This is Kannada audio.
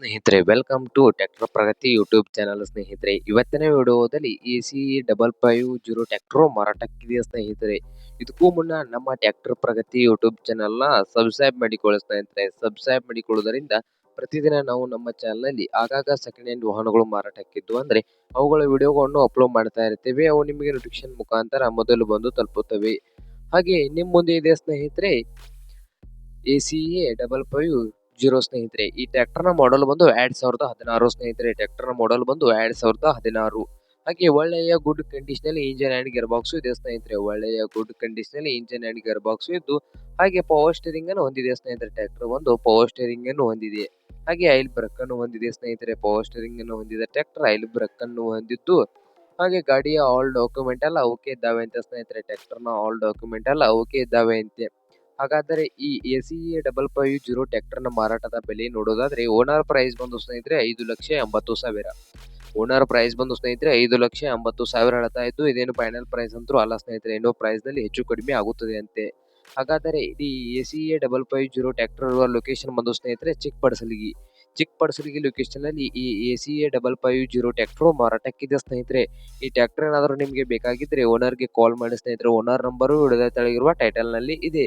ಸ್ನೇಹಿತರೆ welcome to tractor Pragati YouTube channel ಸ್ನೇಹಿತರೆ. ಇವತ್ತಿನ ವಿಡಿಯೋದಲ್ಲಿ A C double five zero tractor ಮಾರಾಟಕ್ಕಿದೆ ಸ್ನೇಹಿತರೆ? ಇದಕ್ಕೂ ಮುನ್ನ ನಮ್ಮ ಟ್ರ್ಯಾಕ್ಟರ್ ಪ್ರಗತಿ ಯೂಟ್ಯೂಬ್ ಚಾನಲ್ನ ಸಬ್ಸ್ಕ್ರೈಬ್ ಮಾಡಿಕೊಳ್ಳಿ ಸ್ನೇಹಿತರೆ. ಸಬ್ಸ್ಕ್ರೈಬ್ ಮಾಡಿಕೊಳ್ಳುವುದರಿಂದ ಪ್ರತಿದಿನ ನಾವು ನಮ್ಮ ಚಾನಲ್ನಲ್ಲಿ ಆಗಾಗ ಸೆಕೆಂಡ್ ಹ್ಯಾಂಡ್ ವಾಹನಗಳು ಮಾರಾಟಕ್ಕಿದ್ದು ಅಂದರೆ ಅವುಗಳ ವಿಡಿಯೋಗಳನ್ನು ಅಪ್ಲೋಡ್ ಮಾಡ್ತಾ ಇರ್ತೇವೆ. ಅವು ನಿಮಗೆ ನೋಟಿಫಿಕೇಶನ್ ಮುಖಾಂತರ ಮೊದಲು ಬಂದು ತಲುಪುತ್ತವೆ. ಹಾಗೆ ನಿಮ್ಮ ಮುಂದೆ ಇದೆ ಸ್ನೇಹಿತರೆ A C A double five zero ಸ್ನೇಹಿತರೆ, ಈ ಟ್ರ್ಯಾಕ್ಟರ್ನ ಮಾಡಲ್ ಬಂದು ಎರಡ್ ಸಾವಿರದ ಹದಿನಾರು ಸ್ನೇಹಿತರೆ ಟ್ರ್ಯಾಕ್ಟರ್ನ ಮಾಡಲ್ ಬಂದು ಎರಡ್ ಸಾವಿರದ ಹದಿನಾರು. ಹಾಗೆ ಒಳ್ಳೆಯ good condition engine and gear box ಇದೆ ಸ್ನೇಹಿತರೆ, ಒಳ್ಳೆಯ good condition engine and gear box ಇದ್ದು, ಹಾಗೆ ಪವರ್ ಸ್ಟೇರಿಂಗ್ ಅನ್ನು ಹೊಂದಿದೆ ಸ್ನೇಹಿತರೆ ಟ್ರ್ಯಾಕ್ಟರ್ ಒಂದು ಪವರ್ ಸ್ಟೇರಿಂಗ್ ಅನ್ನು ಹೊಂದಿದೆ. ಹಾಗೆ ಐಲ್ ಬ್ರಕ್ ಅನ್ನು ಹೊಂದಿದೆ ಸ್ನೇಹಿತರೆ ಪವರ್ ಸ್ಟೇರಿಂಗ್ ಅನ್ನು ಹೊಂದಿದೆ ಟ್ರ್ಯಾಕ್ಟರ್ ಐಲ್ ಬ್ರಕ್ ಅನ್ನು ಹೊಂದಿದ್ದು, ಹಾಗೆ ಗಾಡಿಯ ಆಲ್ ಡಾಕ್ಯುಮೆಂಟ್ ಎಲ್ಲ ಓಕೆ ಇದ್ದಾವೆ ಅಂತ ಸ್ನೇಹಿತರೆ ಟ್ರ್ಯಾಕ್ಟರ್ನ ಆಲ್ ಡಾಕ್ಯುಮೆಂಟ್ ಎಲ್ಲ ಓಕೆ ಇದ್ದಾವೆ ಅಂತೆ. ಹಾಗಾದರೆ ಈ A C A double five zero ಟ್ರ್ಯಾಕ್ಟರ್ನ ಮಾರಾಟದ ಬೆಲೆ ನೋಡೋದಾದ್ರೆ ಓನರ್ ಪ್ರೈಸ್ ಬಂದು ಸ್ನೇಹಿತರೆ ಐದು ಲಕ್ಷ ಎಂಬತ್ತು ಸಾವಿರ. ಓನರ್ ಪ್ರೈಸ್ ಬಂದು ಸ್ನೇಹಿತರೆ ಐದು ಲಕ್ಷ ಎಂಬತ್ತು ಸಾವಿರ ಹೇಳ್ತಾ ಇದ್ದು, ಇದೇನು ಫೈನಲ್ ಪ್ರೈಸ್ ಅಂತೂ ಅಲ್ಲ ಸ್ನೇಹಿತರೆ, ಇನ್ನೂ ಪ್ರೈಸ್ನಲ್ಲಿ ಹೆಚ್ಚು ಕಡಿಮೆ ಆಗುತ್ತದೆ ಅಂತೆ. ಹಾಗಾದರೆ ಈ A C A double five zero tractor location ಬಂದು ಸ್ನೇಹಿತರೆ ಚಿಕ್ಕಪಡಸಲಿಗಿ. ಲೊಕೇಶನ್ ಲೊಕೇಶನ್ನಲ್ಲಿ ಈ A C A double five zero tractor ಮಾರಾಟಕ್ಕಿದೆ ಸ್ನೇಹಿತರೆ. ಈ ಟ್ರ್ಯಾಕ್ಟರ್ ಏನಾದರೂ ನಿಮಗೆ ಬೇಕಾಗಿದ್ರೆ ಓನರ್ಗೆ ಕಾಲ್ ಮಾಡಿ ಸ್ನೇಹಿತರೆ. ಓನರ್ ನಂಬರು ಹಿಡಿದ ತೆಳಗಿರುವ ಟೈಟಲ್ನಲ್ಲಿ ಇದೆ.